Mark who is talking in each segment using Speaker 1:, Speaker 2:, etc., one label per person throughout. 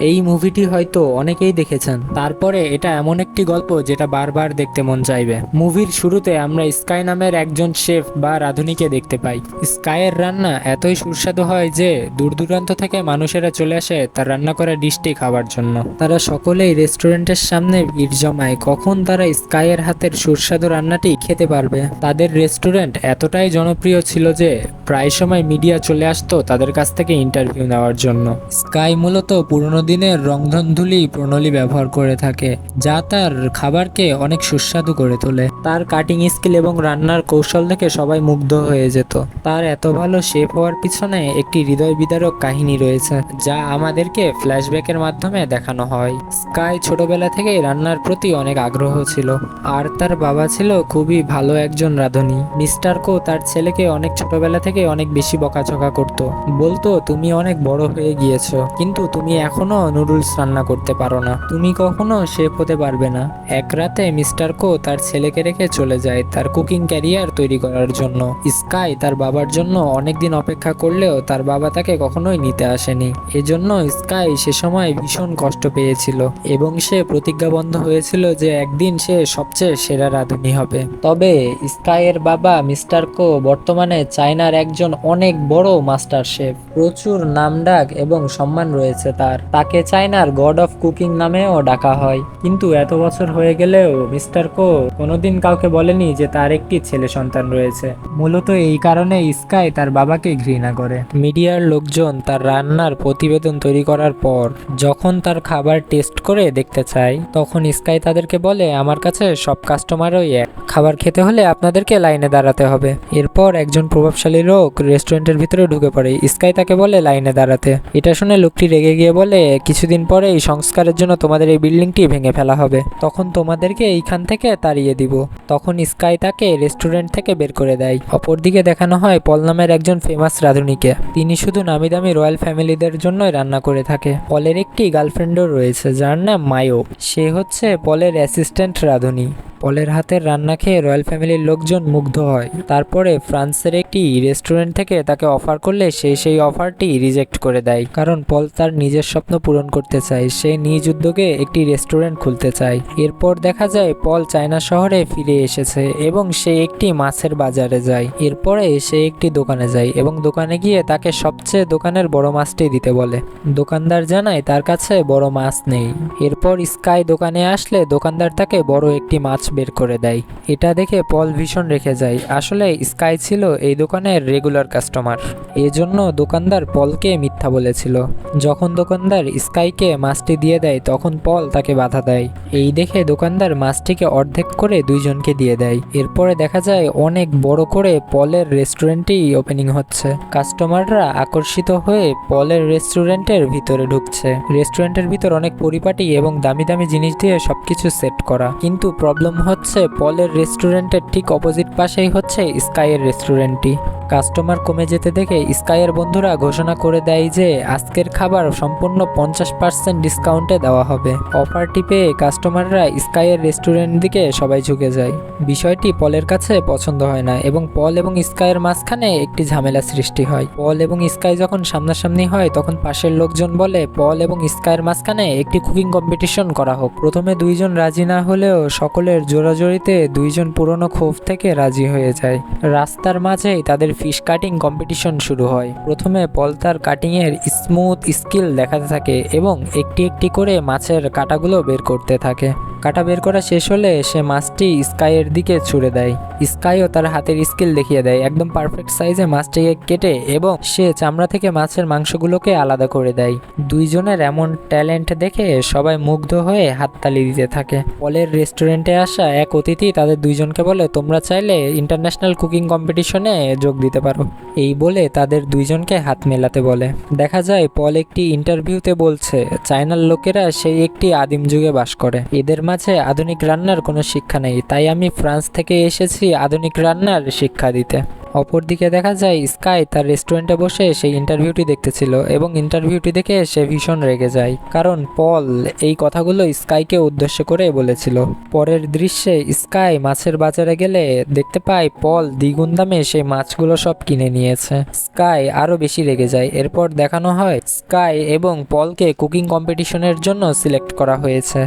Speaker 1: এই মুভিটি হয়তো অনেকেই দেখেছেন। তারপরে এটা এমন একটি গল্প যেটা বারবার দেখতে মন চাইবে। মুভির শুরুতে আমরা স্কাই নামের একজন শেফ বা রাঁধুনিকে দেখতে পাই। স্কাইয়ের রান্না এতই সুস্বাদু হয় যে দূর দূরান্ত থেকে মানুষেরা চলে আসে তার রান্না করা ডিশটি খাওয়ার জন্য। তারা সকলেই রেস্টুরেন্টের সামনে ভিড় জমায় কখন তারা স্কাইয়ের হাতের সুস্বাদু রান্নাটি খেতে পারবে। তাদের রেস্টুরেন্ট এতটাই জনপ্রিয় ছিল যে প্রায় সময় মিডিয়া চলে আসতো তাদের কাছ থেকে ইন্টারভিউ নেওয়ার জন্য। স্কাই মূলত পুরনো দিনের রংধনধুলি প্রণালী ব্যবহার করে থাকে, যা তার খাবারকে অনেক সুস্বাদু করে তোলে। তার কাটিং স্কিল এবং রান্নার কৌশল দেখে সবাই মুগ্ধ হয়ে যেত। তার এত ভালো শেফ হওয়ার পিছনে একটি হৃদয় বিদারক কাহিনী রয়েছে, যা আমাদেরকে ফ্ল্যাশব্যাকের মাধ্যমে দেখানো হয়। স্কাই ছোটবেলা থেকেই রান্নার প্রতি অনেক আগ্রহ ছিল, আর তার বাবা ছিল খুবই ভালো একজন রাঁধুনি। মিস্টার কো তার ছেলেকে অনেক ছোটবেলা থেকে অনেক বেশি বকাঝকা করত। বলতো, তুমি অনেক বড় হয়ে গিয়েছো, কিন্তু তুমি এখনও নুডলস রান্না করতে পারো না। তুমি কখনো শেফ হতে পারবে না। এক রাতে মিস্টার কো তার ছেলেকে রেখে চলে যায় তার কুকিং ক্যারিয়ার তৈরি করার জন্য। স্কাই তার বাবার জন্য অনেকদিন অপেক্ষা করলেও তার বাবা তাকে কখনোই নিতে আসেনি। এজন্য স্কাই সে সময় ভীষণ কষ্ট পেয়েছিল এবং সে প্রতিজ্ঞাবদ্ধ হয়েছিল যে একদিন সে সবচেয়ে সেরা রাঁধুনি হবে। তবে স্কাইয়ের বাবা মিস্টার কো বর্তমানে চায়নার একজন অনেক বড় মাস্টার শেফ। প্রচুর নামডাক এবং সম্মান রয়েছে তার। তাকে চায়নার গড অফ কুকিং নামেও ডাকা হয়। কিন্তু এত বছর হয়ে গেলেও মিস্টার কো কোনোদিন কাউকে বলেনি যে তার একটি ছেলে সন্তান রয়েছে। মূলত এই কারণে স্কাই তার বাবাকে ঘৃণা করে। মিডিয়ার লোকজন তার রান্নার প্রতিবেদন তৈরি করার পর যখন তার খাবার টেস্ট করে দেখতে চায়, তখন স্কাই তাদেরকে বলে, আমার কাছে সব কাস্টমারই এক। খাবার খেতে হলে আপনাদেরকে লাইনে দাঁড়াতে হবে। এরপর একজন প্রভাবশালী লোক রেস্টুরেন্টের ভিতরে ঢুকে পড়ে। স্কাই তাকে বলে, লাইনে দাঁড়াতে। এটা শুনে লোকটি রেগে গিয়ে বলে কিছুদিন পরে এই সংস্কারের জন্য তোমাদের এই বিল্ডিংটি ভেঙে ফেলা হবে। তখন তোমাদেরকে এইখান থেকে তাড়িয়ে দিব। তখন স্কাই তাকে রেস্টুরেন্ট থেকে বের করে দেয়। অপরদিকে দেখানো হয় পল নামের একজন ফেমাস রাঁধুনিকে। তিনি শুধু নামি দামি রয়্যাল ফ্যামিলিদের জন্যই রান্না করে থাকে। পলের একটি গার্লফ্রেন্ডও রয়েছে, যার নাম মায়ো। সে হচ্ছে পলের অ্যাসিস্ট্যান্ট রাঁধুনি। পলের হাতের রান্না খেয়ে রয়্যাল ফ্যামিলির লোকজন মুগ্ধ হয়। তারপরে ফ্রান্সের একটি রেস্টুরেন্ট থেকে তাকে অফার করলে সে সেই অফারটি রিজেক্ট করে দেয়। কারণ পল তার নিজের স্বপ্ন পূরণ করতে চায়। সে নিজ উদ্যোগে একটি রেস্টুরেন্ট খুলতে চায়। এরপর দেখা যায় পল চায়না শহরে ফিরে এসেছে এবং সে একটি মাছের বাজারে যায়। এরপরে সে একটি দোকানে যায় এবং দোকানে গিয়ে তাকে সবচেয়ে দোকানের বড় মাছটি দিতে বলে। দোকানদার জানায়, তার কাছে বড় মাছ নেই। এরপর স্কাই দোকানে আসলে দোকানদার তাকে বড় একটি মাছ বের করে দেয়। এটা দেখে পল ভীষণ রেখে যায়। আসলে স্কাই ছিল এই দোকানের রেগুলার কাস্টমার। এজন্য দোকানদার পলকে মিথ্যা বলেছিল। যখন দোকানদার স্কাইকে মাছটি দিয়ে দেয়, তখন পল তাকে বাধা দেয়। এই দেখে দোকানদার মাছটিকে অর্ধেক করে দুইজনকে দিয়ে দেয়। এরপরে দেখা যায় অনেক বড় করে পলের রেস্টুরেন্টই ওপেনিং হচ্ছে। কাস্টমাররা আকর্ষিত হয়ে পলের রেস্টুরেন্টের ভিতরে ঢুকছে। রেস্টুরেন্টের ভিতর অনেক পরিপাটি এবং দামি দামি জিনিস দিয়ে সবকিছু সেট করা। কিন্তু প্রবলেম হচ্ছে পলের রেস্টুরেন্টের ঠিক অপোজিট পাশেই হচ্ছে স্কাইয়ের রেস্টুরেন্টটি কাস্টমার কমে যেতে দেখে স্কাইয়ের বন্ধুরা ঘোষণা করে দেয় যে আজকের খাবার সম্পূর্ণ পঞ্চাশ পার্সেন্ট ডিসকাউন্টে দেওয়া হবে। অফারটি পেয়ে কাস্টমাররা স্কাইয়ের রেস্টুরেন্ট দিকে সবাই ঝুঁকে যায়। বিষয়টি পলের কাছে পছন্দ হয় না এবং পল এবং স্কাইয়ের মাঝখানে একটি ঝামেলা সৃষ্টি হয়। পল এবং স্কাই যখন সামনাসামনি হয়, তখন পাশের লোকজন বলে, পল এবং স্কাইয়ের মাঝখানে একটি কুকিং কম্পিটিশন করা হোক। প্রথমে দুইজন রাজি না হলেও সকলের জোরাজোরিতে দুইজন পুরনো ক্ষোভ থেকে রাজি হয়ে যায়। রাস্তার মাঝেই তাদের ফিশ কাটিং কম্পিটিশন শুরু হয়। প্রথমে পল তার কাটিংয়ের স্মুথ স্কিল দেখাতে থাকে এবং একটি একটি করে মাছের কাটাগুলো বের করতে থাকে। কাটা বের করা শেষ হলে সে মাছটি স্কাইয়ের দিকে ছুড়ে দেয়। স্কাইও তার হাতের স্কিল দেখিয়ে দেয়। একদম পারফেক্ট সাইজে মাছটিকে কেটে এবং সে চামড়া থেকে মাছের মাংসগুলোকে আলাদা করে দেয়। দুইজনের এমন ট্যালেন্ট দেখে সবাই মুগ্ধ হয়ে হাততালি দিতে থাকে। পলের রেস্টুরেন্টে আসা এক অতিথি তাদের দুইজনকে বলে, তোমরা চাইলে ইন্টারন্যাশনাল কুকিং কম্পিটিশনে যোগ দিতে পারো। এই বলে তাদের দুইজনকে হাত মেলাতে বলে। দেখা যায়, পল একটি ইন্টারভিউতে বলছে, চায়নার লোকেরা সেই একটি আদিম যুগে বাস করে। এদের মাঝে আধুনিক রান্নার কোনো শিক্ষা নেই, তাই আমি ফ্রান্স থেকে এসেছি আধুনিক রান্নার শিক্ষা দিতে। অপরদিকে দেখা যায়, স্কাই তার রেস্টুরেন্টে বসে সেই ইন্টারভিউটি দেখতেছিল এবং ইন্টারভিউটি দেখে সে ভীষণ রেগে যায়, কারণ পল এই কথাগুলো স্কাইকে উদ্দেশ্য করে বলেছিল। পরের দৃশ্যে স্কাই মাছের বাজারে গেলে দেখতে পায় পল দ্বিগুণ দামে সেই মাছগুলো সব কিনে নিয়েছে। স্কাই আরও বেশি রেগে যায়, এরপর দেখানো হয় স্কাই এবং পলকে কুকিং কম্পিটিশনের জন্য সিলেক্ট করা হয়েছে।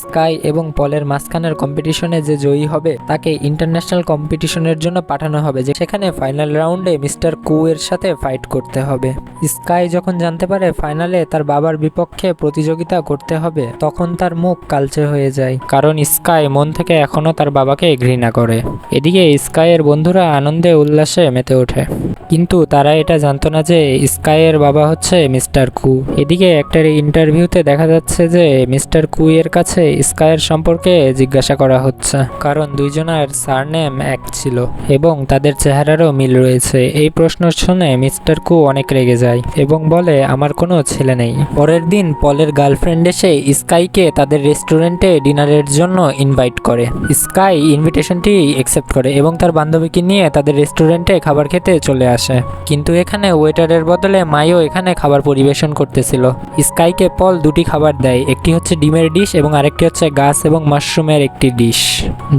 Speaker 1: স্কাই এবং পলের মাঝখানের কম্পিটিশনে যে জয়ী হবে, তাকে ইন্টারন্যাশনাল কম্পিটিশনের জন্য পাঠানো হবে, যে সেখানে ফাইনাল রাউন্ডে মিস্টার কু এর সাথে ফাইট করতে হবে। স্কাই যখন জানতে পারে ফাইনালে তার বাবার বিপক্ষে প্রতিযোগিতা করতে হবে, তখন তার মুখ কালচে হয়ে যায়, কারণ স্কাই মন থেকে এখনও তার বাবাকে ঘৃণা করে। এদিকে স্কাইয়ের বন্ধুরা আনন্দে উল্লাসে মেতে ওঠে। কিন্তু তারা এটা জানতো না যে স্কাইয়ের বাবা হচ্ছে মিস্টার কু। এদিকে একটার ইন্টারভিউতে দেখা যাচ্ছে যে মিস্টার কু এর কাছে স্কাইয়ের সম্পর্কে জিজ্ঞাসা করা হচ্ছে। কারণ দুইজনের সারনেম এক ছিল এবং তাদের চেহারারও মিল রয়েছে। এই প্রশ্ন শুনে মিস্টার কু অনেক রেগে যায় এবং বলে, আমার কোনো ছেলে নেই। পরের দিন পলের গার্লফ্রেন্ড এসে স্কাইকে তাদের রেস্টুরেন্টে ডিনারের জন্য ইনভাইট করে। স্কাই ইনভিটেশনটি অ্যাকসেপ্ট করে এবং তার বান্ধবীকে নিয়ে তাদের রেস্টুরেন্টে খাবার খেতে চলে আসে। কিন্তু এখানে ওয়েটারের বদলে মাইও এখানে খাবার পরিবেশন করতেছিল। স্কাইকে পল দুটি খাবার দেয়। একটি হচ্ছে ডিমের ডিশ এবং আরেকটি হচ্ছে গাছ এবং মাশরুমের একটি ডিশ।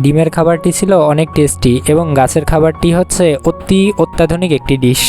Speaker 1: ডিমের খাবারটি ছিল অনেক টেস্টি এবং গাছের খাবারটি হচ্ছে অতি অত্যাধুনিক একটি ডিশ।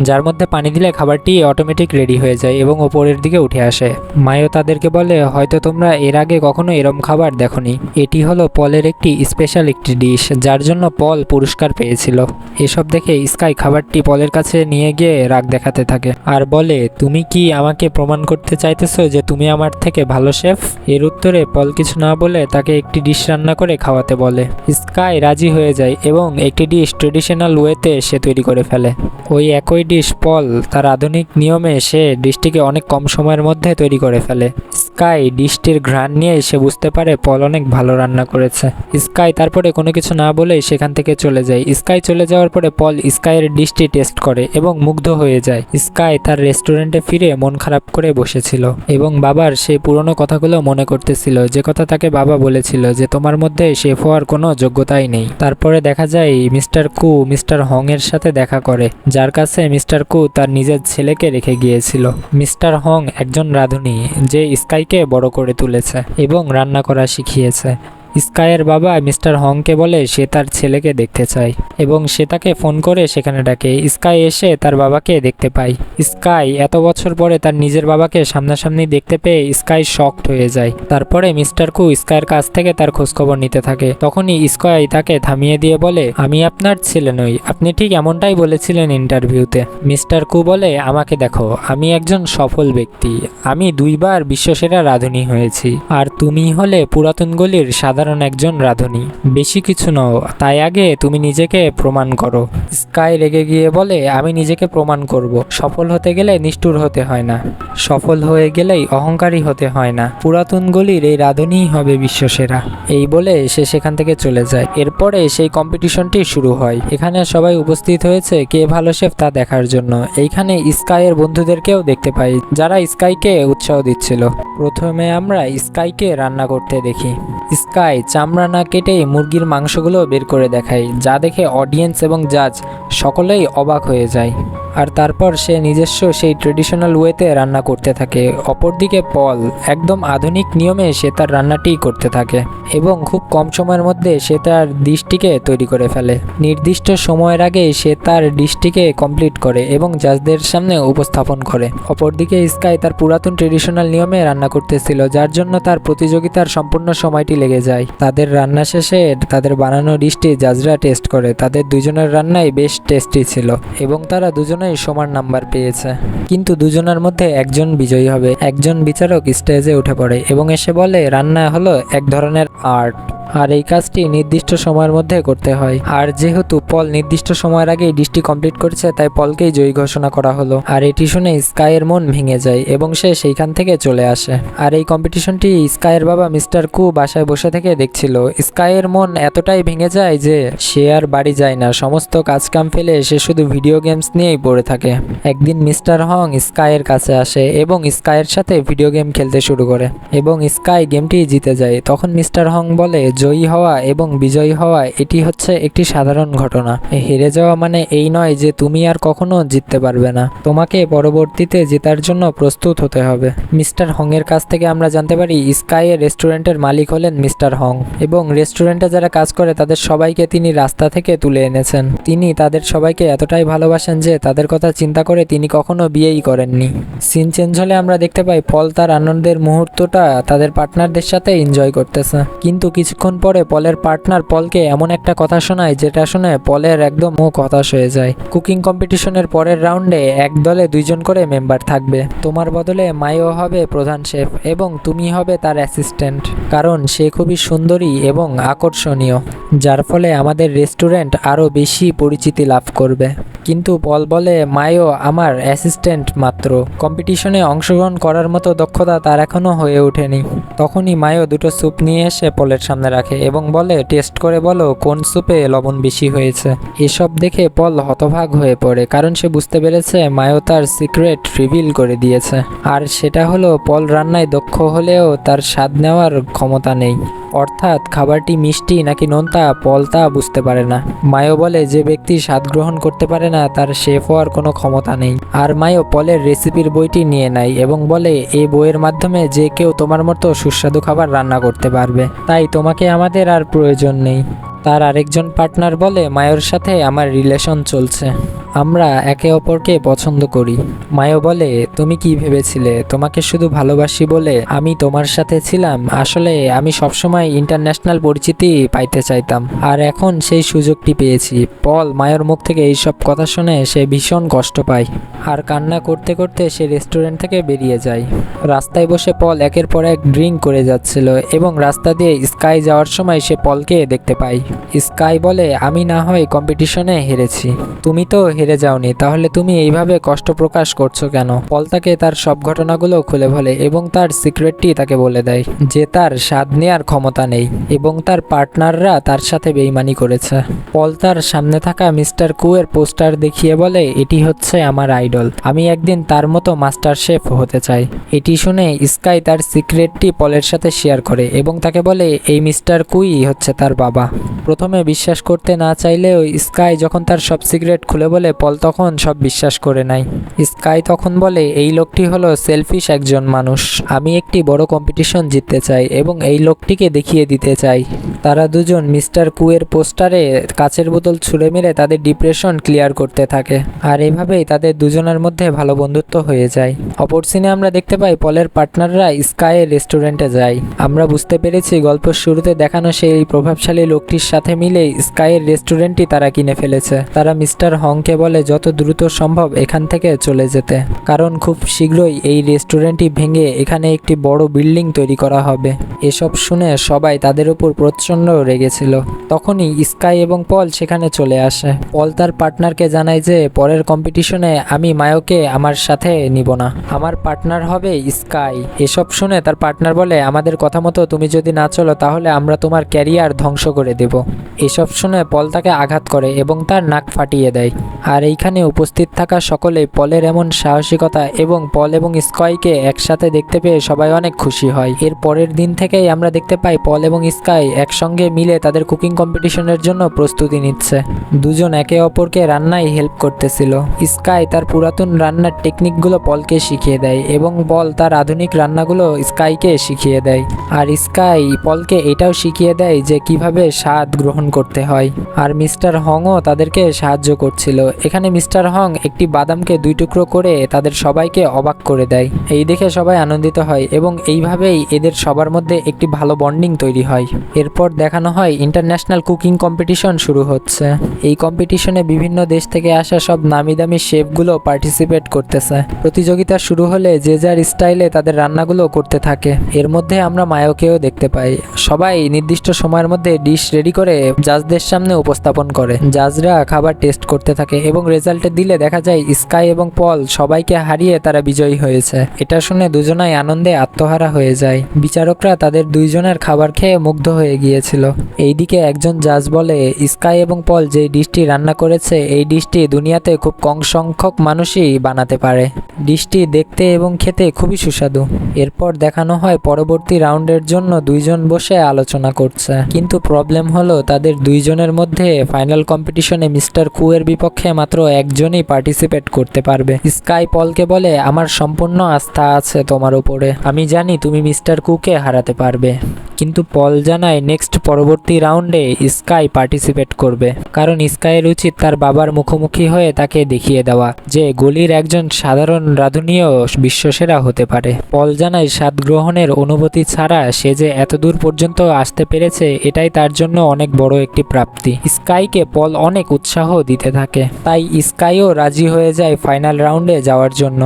Speaker 1: যার মধ্যে পানি দিলে খাবারটি অটোমেটিক রেডি হয়ে যায় এবং ওপরের দিকে উঠে আসে। মায়ও তাদেরকে বলে, হয়তো তোমরা এর আগে কখনো এরম খাবার দেখনি। এটি হলো পলের একটি স্পেশাল একটি ডিশ যার জন্য পল পুরস্কার পেয়েছিল। এসব দেখে স্কাই খাবারটি পলের কাছে নিয়ে গিয়ে রাগ দেখাতে থাকে আর বলে, তুমি কি আমাকে প্রমাণ করতে চাইতেছো যে তুমি আমার থেকে ভালো শেফ? এর উত্তরে পল কিছু না বলে তাকে একটি ডিশ রান্না করে খাওয়াতে বলে। স্কাই রাজি হয়ে যায় এবং একটি ডিশ ট্রেডিশনাল ওয়েতে সে তৈরি করে ফেলে। ওই একই ডিশ পল তার আধুনিক নিয়মে সে ডিশটিকে অনেক কম সময়ের মধ্যে তৈরি করে ফেলে। স্কাই ডিশটির ঘ্রাণ নিয়ে সে বুঝতে পারে পল অনেক ভালো রান্না করেছে। স্কাই তারপরে কোনো কিছু না বলেই সেখান থেকে চলে যায়। স্কাই চলে যাওয়ার পরে পল স্কাইয়ের ডিশটি টেস্ট করে এবং মুগ্ধ হয়ে যায়। স্কাই তার রেস্টুরেন্টে ফিরে মন খারাপ করে বসেছিল এবং বাবার সেই পুরনো কথাগুলো মনে করতেছিল। যে কথা তাকে বাবা বলেছিল যে, তোমার মধ্যে শেফ হওয়ার কোনো যোগ্যতাই নেই। তারপরে দেখা যায় মিস্টার কু মিস্টার হং এর সাথে দেখা করে, যার কাছে মিস্টার কু তার নিজের ছেলেকে রেখে গিয়েছিল। মিস্টার হং একজন রাঁধুনি, যে স্কাইকে বড় করে তুলেছে এবং রান্না করা শিখিয়েছে। স্কাইয়ের বাবা মিস্টার হংকে বলে সে তার ছেলেকে দেখতে চায় এবং সে তাকে ফোন করে সেখানে ডাকে। স্কাই এসে তার বাবাকে দেখতে পায়। স্কাই এত বছর পরে তার নিজের বাবাকে সামনাসামনি দেখতে পেয়ে স্কাই শকড হয়ে যায়। তারপরে মিস্টার কু স্কাইয়ের কাছ থেকে তার খোঁজখবর নিতে থাকে। তখনই স্কাই তাকে থামিয়ে দিয়ে বলে, আমি আপনার ছেলে নই। আপনি ঠিক এমনটাই বলেছিলেন ইন্টারভিউতে মিস্টার কু বলে, আমাকে দেখো, আমি একজন সফল ব্যক্তি। আমি দুইবার বিশ্বসেরা রাঁধুনি হয়েছি। আর তুমি হলে পুরাতন গলির সাধারণ একজন রাঁধুনি। বেশি কিছু নও, তাই আগে তুমি নিজেকে প্রমাণ করো। স্কাই রেগে গিয়ে বলে, আমি নিজেকে প্রমাণ করব। সফল হতে গেলে নিষ্ঠুর হতে হয় না। সফল হয়ে গেলেই অহংকারী হতে হয় না। পুরাতন গলির এই রাঁধুনিই হবে বিশ্বসেরা। এই বলে সে সেখান থেকে চলে যায়। এরপরে সেই কম্পিটিশনটি শুরু হয়। এখানে সবাই উপস্থিত হয়েছে কে ভালো শেফ তা দেখার জন্য। এইখানে স্কাইয়ের বন্ধুদেরকেও দেখতে পাই, যারা স্কাইকে উৎসাহ দিচ্ছিল। প্রথমে আমরা স্কাইকে রান্না করতে দেখি। স্কাই চামড়া না কেটেই মুরগির মাংসগুলো বের করে দেখায়, যা দেখে অডিয়েন্স এবং জাজ সকলেই অবাক হয়ে যায়। আর তারপর সে নিজস্ব সেই ট্রেডিশনাল ওয়েতে রান্না করতে থাকে। অপরদিকে পল একদম আধুনিক নিয়মে সে তার রান্নাটি করতে থাকে এবং খুব কম সময়ের মধ্যে সে তার ডিশটিকে তৈরি করে ফেলে। নির্দিষ্ট সময়ের আগে সে তার ডিশটিকে কমপ্লিট করে এবং জাজদের সামনে উপস্থাপন করে। অপরদিকে স্কাই তার পুরাতন ট্রেডিশনাল নিয়মে রান্না করতেছিল, যার জন্য তার প্রতিযোগিতার সম্পূর্ণ সময়টি লেগে যায়। তাদের রান্না শেষে তাদের বানানো ডিশটি জাজরা টেস্ট করে। তাদের দুজনের রান্নাই বেশ টেস্টি ছিল এবং তারা দুজনেই সমান নাম্বার পেয়েছে। কিন্তু দুজনের মধ্যে একজন বিজয়ী হবে। একজন বিচারক স্টেজে উঠে পড়ে এবং এসে বলে, রান্না হলো এক ধরনের আর্ট। আর এই কাজটি নির্দিষ্ট সময়ের মধ্যে করতে হয়। আর যেহেতু পল নির্দিষ্ট সময়ের আগে ডিশটি কমপ্লিট করেছে, তাই পলকেই জয়ী ঘোষণা করা হলো। আর এটি শুনে স্কাইয়ের মন ভেঙে যায় এবং সে সেইখান থেকে চলে আসে। আর এই কম্পিটিশনটি স্কাইয়ের বাবা মিস্টার কু বাসায় বসে থেকে দেখছিল। স্কাইয়ের মন এতটাই ভেঙে যায় যে সে আর বাড়ি যায় না। সমস্ত কাজকাম ফেলে সে শুধু ভিডিও গেমস নিয়েই পড়ে থাকে। একদিন মিস্টার হং স্কাইয়ের কাছে আসে এবং স্কাইয়ের সাথে ভিডিও গেম খেলতে শুরু করে। এবং স্কাই গেমটি জিতে যায়। তখন মিস্টার হং বলে জয়ী হওয়া এবং বিজয়ী হওয়া, এটি হচ্ছে একটি সাধারণ ঘটনা। হেরে যাওয়া মানে এই নয় যে তুমি আর কখনো জিততে পারবে না। তোমাকে পরবর্তীতে জেতার জন্য প্রস্তুত হতে হবে। মিস্টার হংয়ের কাছ থেকে আমরা জানতে পারি স্কাইয়ের রেস্টুরেন্টের মালিক হলেন মিস্টার হং এবং রেস্টুরেন্টে যারা কাজ করে, তাদের সবাইকে তিনি রাস্তা থেকে তুলে এনেছেন। তিনি তাদের সবাইকে এতটাই ভালোবাসেন যে তাদের কথা চিন্তা করে তিনি কখনো বিয়েই করেননি। সিন চেঞ্জ হলে আমরা দেখতে পাই, পল তার আনন্দের মুহূর্তটা তাদের পার্টনারদের সাথে এনজয় করতেছে। কিন্তু কিছুক্ষণ পরে পলের পার্টনার পলকে এমন একটা কথা শোনায় যেটা শুনে পলের একদম মুখ হতাশ হয়ে যায়। কুকিং কম্পিটিশনের পরের রাউন্ডে এক দলে দুইজন করে মেম্বার থাকবে। তোমার বদলে মাইও হবে প্রধান শেফ এবং তুমি হবে তার অ্যাসিস্ট্যান্ট। কারণ সে খুবই সুন্দরী এবং আকর্ষণীয়, যার ফলে আমাদের রেস্টুরেন্ট আরও বেশি পরিচিতি লাভ করবে। কিন্তু পল বলে মায়ো আমার অ্যাসিস্ট্যান্ট মাত্র। কম্পিটিশনে অংশগ্রহণ করার মতো দক্ষতা তার এখনও হয়ে ওঠেনি। তখনই মায়ো দুটো স্যুপ নিয়ে এসে পলের সামনে রাখে। এবং বলে, টেস্ট করে বলো, কোন স্যুপে লবণ বেশি হয়েছে? এসব দেখে পল হতভাগ হয়ে পড়ে, কারণ সে বুঝতে পেরেছে মায়ো তার সিক্রেট রিভিল করে দিয়েছে। আর সেটা হলো, পল রান্নায় দক্ষ হলেও তার স্বাদ নেওয়ার ক্ষমতা নেই। অর্থাৎ খাবারটি মিষ্টি নাকি নোনতা, পল তা বুঝতে পারে না। মায়ো বলে, যে ব্যক্তি স্বাদ গ্রহণ করতে পারে না, তার শেফ হওয়ার কোনো ক্ষমতা নেই। আর মায়ো পলের রেসিপির বইটি নিয়ে নেয় এবং বলে এই বইয়ের মাধ্যমে যে কেউ তোমার মতো সুস্বাদু খাবার রান্না করতে পারবে। তাই তোমাকে আমাদের আর প্রয়োজন নেই। তার আরেকজন পার্টনার বলে মায়ের সাথে আমার রিলেশন চলছে। আমরা একে অপরকে পছন্দ করি। মায়ো বলে, তুমি কি ভেবেছিলে? তোমাকে শুধু ভালোবাসি বলে আমি তোমার সাথে ছিলাম। আসলে আমি সবসময় ইন্টারন্যাশনাল পরিচিতি পাইতে চাইতাম। আর এখন সেই সুযোগটি পেয়েছি। পল মায়ের মুখ থেকে এইসব কথা শুনে সে ভীষণ কষ্ট পায়। আর কান্না করতে করতে সে রেস্টুরেন্ট থেকে বেরিয়ে যায়। রাস্তায় বসে পল একের পর এক ড্রিঙ্ক করে যাচ্ছিল এবং রাস্তা দিয়ে স্কাই যাওয়ার সময় সে পলকে দেখতে পায়। স্কাই বলে, আমি না হয় কম্পিটিশনে হেরেছি। তুমি তো হেরে যাওনি, তাহলে তুমি এইভাবে কষ্ট প্রকাশ করছ কেন? পল তাকে তার সব ঘটনাগুলো খুলে বলে এবং তার সিক্রেটটি তাকে বলে দেয় যে তার স্বাদ নেওয়ার ক্ষমতা নেই এবং তার পার্টনাররা তার সাথে বেইমানি করেছে। পল তার সামনে থাকা মিস্টার কুয়ের পোস্টার দেখিয়ে বলে, এটি হচ্ছে আমার আইডল। আমি একদিন তার মতো মাস্টার শেফ হতে চাই। এটি শুনে স্কাই তার সিক্রেটটি পলের সাথে শেয়ার করে এবং তাকে বলে, এই মিস্টার কুই হচ্ছে তার বাবা। প্রথমে বিশ্বাস করতে না চাইলেও স্কাই যখন তার সব সিক্রেট খুলে বলে, পল তখন সব বিশ্বাস করে নাই। স্কাই তখন বলে, এই লোকটি হলো সেলফিশ একজন মানুষ। আমি একটি বড় কম্পিটিশন জিততে চাই এবং এই লোকটিকে দেখিয়ে দিতে চাই। তারা দুজন মিস্টার কুয়ের পোস্টারে কাচের বোতল ছুঁড়ে মেরে তাদের ডিপ্রেশন ক্লিয়ার করতে থাকে। আর এভাবেই তাদের দুজনের মধ্যে ভালো বন্ধুত্ব হয়ে যায়। অপর সিনে আমরা দেখতে পাই, পলের পার্টনাররা স্কাইয়ের রেস্টুরেন্টে যায়। আমরা বুঝতে পেরেছি গল্পের শুরুতে দেখানো সেই প্রভাবশালী লোকটির সাথে মিলে স্কাইয়ের রেস্টুরেন্টটি তারা কিনে ফেলেছে। তারা মিস্টার হংকে বলে যত দ্রুত সম্ভব এখান থেকে চলে যেতে, কারণ খুব শীঘ্রই এই রেস্টুরেন্টটি ভেঙে এখানে একটি বড় বিল্ডিং তৈরি করা হবে। এসব শুনে সবাই তাদের উপর প্রচণ্ড রেগেছিল। তখনই স্কাই এবং পল সেখানে চলে আসে। পল তার পার্টনারকে জানায় যে, পরের কম্পিটিশনে আমি মায়োকে আমার সাথে নিব না। আমার পার্টনার হবে স্কাই। এসব শুনে তার পার্টনার বলে, আমাদের কথা মতো তুমি যদি না চলো তাহলে আমরা তোমার ক্যারিয়ার ধ্বংস করে দেব। এসব শুনে পল তাকে আঘাত করে এবং তার নাক ফাটিয়ে দেয়। আর এইখানে উপস্থিত থাকা সকলেই পলের এমন সাহসিকতা এবং পল এবং স্কাইকে একসাথে দেখতে পেয়ে সবাই অনেক খুশি হয়। এর পরের দিন থেকেই আমরা দেখতে পাই পল এবং স্কাই একসঙ্গে মিলে তাদের কুকিং কম্পিটিশনের জন্য প্রস্তুতি নিচ্ছে। দুজন একে অপরকে রান্নায় হেল্প করতেছিল। স্কাই তার পুরাতন রান্নার টেকনিকগুলো পলকে শিখিয়ে দেয় এবং পল তার আধুনিক রান্নাগুলো স্কাইকে শিখিয়ে দেয়। আর স্কাই পলকে এটাও শিখিয়ে দেয় যে কীভাবে স্বাদ গ্রহণ করতে হয়। আর মিস্টার হংও তাদেরকে সাহায্য করছিল। এখানে মিস্টার হং একটি বাদামকে দুই টুকরো করে তাদের সবাইকে অবাক করে দেয়। এই দেখে সবাই আনন্দিত হয় এবং এইভাবেই এদের সবার মধ্যে একটি ভালো বন্ডিং তৈরি হয়। এরপর দেখানো হয় ইন্টারন্যাশনাল কুকিং কম্পিটিশন শুরু হচ্ছে। এই কম্পিটিশনে বিভিন্ন দেশ থেকে আসা সব নামি দামি শেফগুলো পার্টিসিপেট করতেছে। প্রতিযোগিতা শুরু হলে যে যার স্টাইলে তাদের রান্নাগুলো করতে থাকে। এর মধ্যে আমরা মায়োকেও দেখতে পাই। সবাই নির্দিষ্ট সময়ের মধ্যে ডিশ রেডি তৈরি করে জাজদের সামনে উপস্থাপন করে। জাজরা খাবার টেস্ট করতে থাকে এবং রেজাল্টে দিলে দেখা যায় স্কাই এবং পল সবাইকে হারিয়ে তারা বিজয়ী হয়েছে। এটা শুনে দুজনাই আনন্দে আত্মহারা হয়ে যায়। বিচারকরা তাদের দুইজনের খাবার খেয়ে মুগ্ধ হয়ে গিয়েছিল। এইদিকে একজন জাজ বলে, স্কাই এবং পল যে ডিশটি রান্না করেছে, এই ডিশটি দুনিয়াতে খুব কম সংখ্যক মানুষই বানাতে পারে। ডিশটি দেখতে এবং খেতে খুবই সুস্বাদু। এরপর দেখানো হয় পরবর্তী রাউন্ডের জন্য দুইজন বসে আলোচনা করছে। কিন্তু প্রবলেম হলো, তাদের দুইজনের মধ্যে ফাইনাল কম্পিটিশনে মিস্টার কুয়ের বিপক্ষে মাত্র একজনই পার্টিসিপেট করতে পারবে। স্কাই পলকে বলে, আমার সম্পূর্ণ আস্থা আছে তোমার উপরে। আমি জানি তুমি মিস্টার কুকে হারাতে পারবে। কিন্তু পল জানায় নেক্সট পরবর্তী রাউন্ডে স্কাই পার্টিসিপেট করবে। কারণ স্কাইয়ের উচিত তার বাবার মুখোমুখি হয়ে তাকে দেখিয়ে দেওয়া, যে গলির একজন সাধারণ রাঁধুনিও বিশ্বসেরা হতে পারে। পল জানায় স্বাদ গ্রহণের অনুভূতি ছাড়া সে যে এত দূর পর্যন্ত আসতে পেরেছে, এটাই তার জন্য অনেক বড় একটি প্রাপ্তি। স্কাইকে পল অনেক উৎসাহ দিতে থাকে। তাই স্কাইও রাজি হয়ে যায় ফাইনাল রাউন্ডে যাওয়ার জন্য।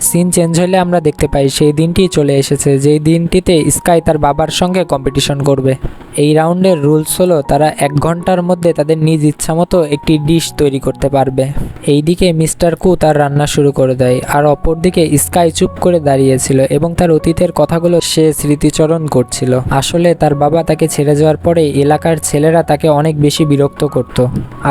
Speaker 1: সিন চেঞ্জ হলে আমরা দেখতে পাই সেই দিনটি চলে এসেছে। যেই দিনটিতে স্কাই তার বাবার সঙ্গে কম্পিটিশন করবে। এই রাউন্ডের রুলস হলো তারা এক ঘণ্টার মধ্যে তাদের নিজ ইচ্ছামতো একটি ডিশ তৈরি করতে পারবে। এইদিকে মিস্টার কু তার রান্না শুরু করে দেয়, আর অপরদিকে স্কাই চুপ করে দাঁড়িয়েছিল এবং তার অতীতের কথাগুলো সে স্মৃতিচরণ করছিল। আসলে তার বাবা তাকে ছেড়ে যাওয়ার পরে এলাকার ছেলেরা তাকে অনেক বেশি বিরক্ত করত,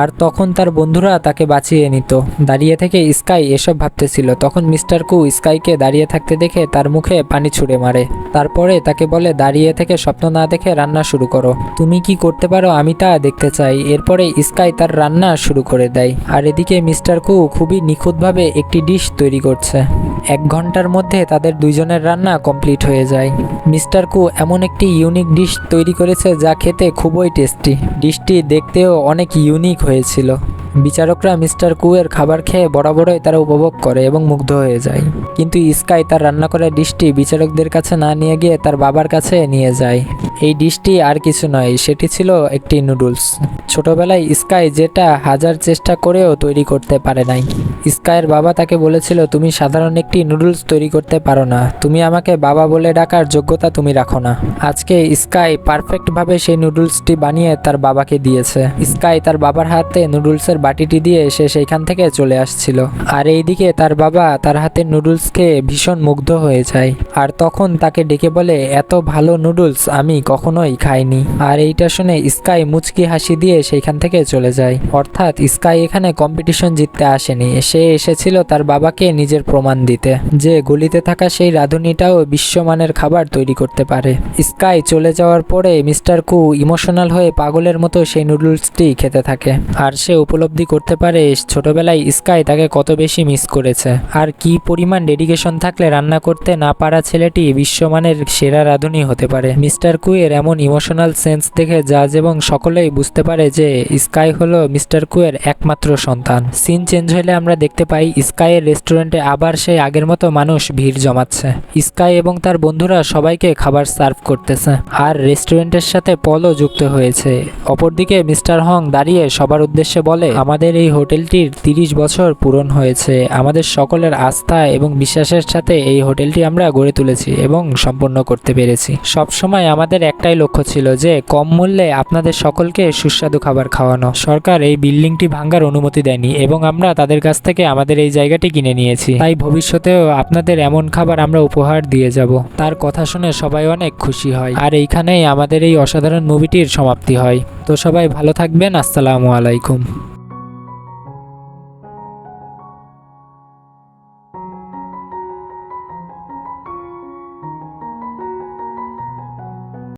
Speaker 1: আর তখন তার বন্ধুরা তাকে বাঁচিয়ে নিত। দাঁড়িয়ে থেকে স্কাই এসব ভাবতেছিল, তখন মিস্টার কু স্কাইকে দাঁড়িয়ে থাকতে দেখে তার মুখে পানি ছুঁড়ে মারে। তারপরে তাকে বলে, দাঁড়িয়ে থেকে স্বপ্ন না দেখে রান্না শুরু করো। তুমি কি করতে পারো আমি তা দেখতে চাই। এরপরে স্কাই তার রান্না শুরু করে দেয়। আর এদিকে মিস্টার কু খুবই নিখুঁতভাবে একটি ডিশ তৈরি করছে। এক ঘণ্টার মধ্যে তাদের দুইজনের রান্না কমপ্লিট হয়ে যায়। মিস্টার কু এমন একটি ইউনিক ডিশ তৈরি করেছে যা খেতে খুবই টেস্টি। ডিশটি দেখতেও অনেক ইউনিক হয়েছিল। বিচারকরা মিস্টার কুয়ের খাবার খেয়ে বরাবরই তারা উপভোগ করে এবং মুগ্ধ হয়ে যায়। কিন্তু স্কাই তার রান্না করা ডিশটি বিচারকদের কাছে না নিয়ে গিয়ে তার বাবার কাছে নিয়ে যায়। এই ডিশটি আর কিছু নয়, সেটি ছিল একটি নুডলস। ছোটবেলায় স্কাই যেটা হাজার চেষ্টা করেও তৈরি করতে পারে নাই। স্কাইয়ের বাবা তাকে বলেছিল, তুমি সাধারণ একটি নুডলস তৈরি করতে পারো না। তুমি আমাকে বাবা বলে ডাকার যোগ্যতা তুমি রাখো না। আজকে স্কাই পারফেক্টভাবে সেই নুডলসটি বানিয়ে তার বাবাকে দিয়েছে। স্কাই তার বাবার হাতে নুডলসের বাটিটি দিয়ে সে সেইখান থেকে চলে আসছিল। আর এইদিকে তার বাবা তার হাতে নুডলস খেয়ে ভীষণ মুগ্ধ হয়ে যায়। আর তখন তাকে ডেকে বলে, এত ভালো নুডলস আমি কখনোই খাইনি। আর এইটা শুনে স্কাই মুচকি হাসি দিয়ে সেইখান থেকে চলে যায়। অর্থাৎ স্কাই এখানে কম্পিটিশন জিততে আসেনি। সে এসেছিল তার বাবাকে নিজের প্রমাণ দিতে, যে গলিতে থাকা সেই রাঁধুনিটাও বিশ্বমানের খাবার তৈরি করতে পারে। স্কাই চলে যাওয়ার পরে মিস্টার কু ইমোশনাল হয়ে পাগলের মতো সেই নুডলসটি খেতে থাকে। আর সে উপলব্ধি করতে পারে, ছোটবেলায় স্কাই তাকে কত বেশি মিস করেছে। আর কি পরিমাণ ডেডিকেশন থাকলে রান্না করতে না পারা ছেলেটি বিশ্বমানের সেরা রাঁধুনি হতে পারে। মিস্টার কুয়ের এমন ইমোশনাল সেন্স দেখে জাজ এবং সকলেই বুঝতে পারে যে স্কাই হলো মিস্টার কুয়ের একমাত্র সন্তান। সিন চেঞ্জ হলে আমরা দেখতে পাই স্কাইয়ের রেস্টুরেন্টে আবার সেই আগের মতো মানুষ ভিড় জমাচ্ছে। স্কাই এবং তার বন্ধুরা সবাইকে খাবার সার্ভ করতেছে। আর রেস্টুরেন্টের সাথে পলও যুক্ত হয়েছে। অপরদিকে মিস্টার হং দাঁড়িয়ে সবার উদ্দেশ্যে বলে আমাদের এই হোটেলটির তিরিশ বছর পূরণ হয়েছে। আমাদের সকলের আস্থা এবং বিশ্বাসের সাথে এই হোটেলটি আমরা গড়ে তুলেছি এবং সম্পন্ন করতে পেরেছি। সবসময় আমাদের একটাই লক্ষ্য ছিল যে, কম মূল্যে আপনাদের সকলকে সুস্বাদু খাবার খাওয়ানো। সরকার এই বিল্ডিংটি ভাঙার অনুমতি দেয়নি এবং আমরা তাদের কাছ থেকে আমাদের এই জায়গাটি কিনে নিয়েছি। তাই ভবিষ্যতেও আপনাদের এমন খাবার আমরা উপহার দিয়ে যাব। তার কথা শুনে সবাই অনেক খুশি হয়। আর এইখানেই আমাদের এই অসাধারণ মুভিটির সমাপ্তি হয়। তো সবাই ভালো থাকবেন। আসসালামু আলাইকুম।